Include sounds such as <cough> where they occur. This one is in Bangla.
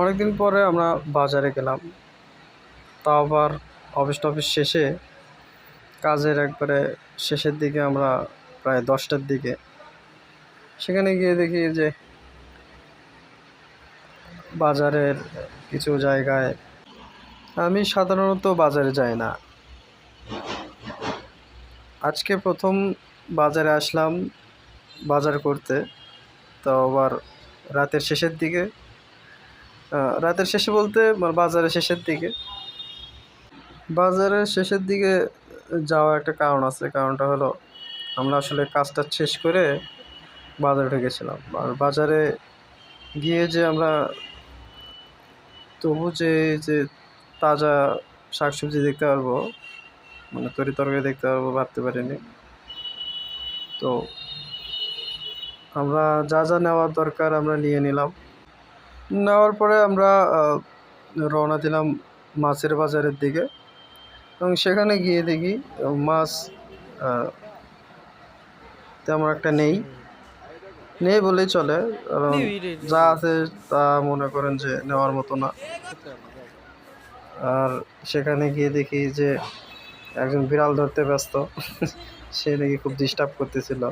অনেকদিন পরে আমরা বাজারে গেলাম। তাও আবার অফিস টফিস শেষে কাজের একবারে শেষের দিকে আমরা প্রায় দশটার দিকে সেখানে গিয়ে দেখি যে বাজারের কিছু জায়গায় আমি সাধারণত বাজারে যাই না। আজকে প্রথম বাজারে আসলাম বাজার করতে। তো আবার রাতের শেষের দিকে রাতের শেষে বলতে মানে বাজারের শেষের দিকে। বাজারের শেষের দিকে যাওয়ার একটা কারণ আছে। কারণটা হলো, আমরা আসলে কাজটা শেষ করে বাজারে ঢুকেছিলাম। আর বাজারে গিয়ে যে আমরা, তবু যে যে তাজা শাকসবজি দেখতে পারব মানে তরি তরকারি দেখতে পারব, ভাবতে পারিনি। তো আমরা যা যা নেওয়ার দরকার আমরা নিয়ে নিলাম। নেওয়ার পরে আমরা রওনা দিলাম মাছের বাজারের দিকে। এবং সেখানে গিয়ে দেখি মাছ তেমন একটা নেই। নেই বলেই চলে কারণ যা আছে তা মনে করেন যে নেওয়ার মতো না। আর সেখানে গিয়ে দেখি যে একজন বিড়াল ধরতে ব্যস্ত। <laughs> সে নাকি খুব ডিস্টার্ব করতেছিল।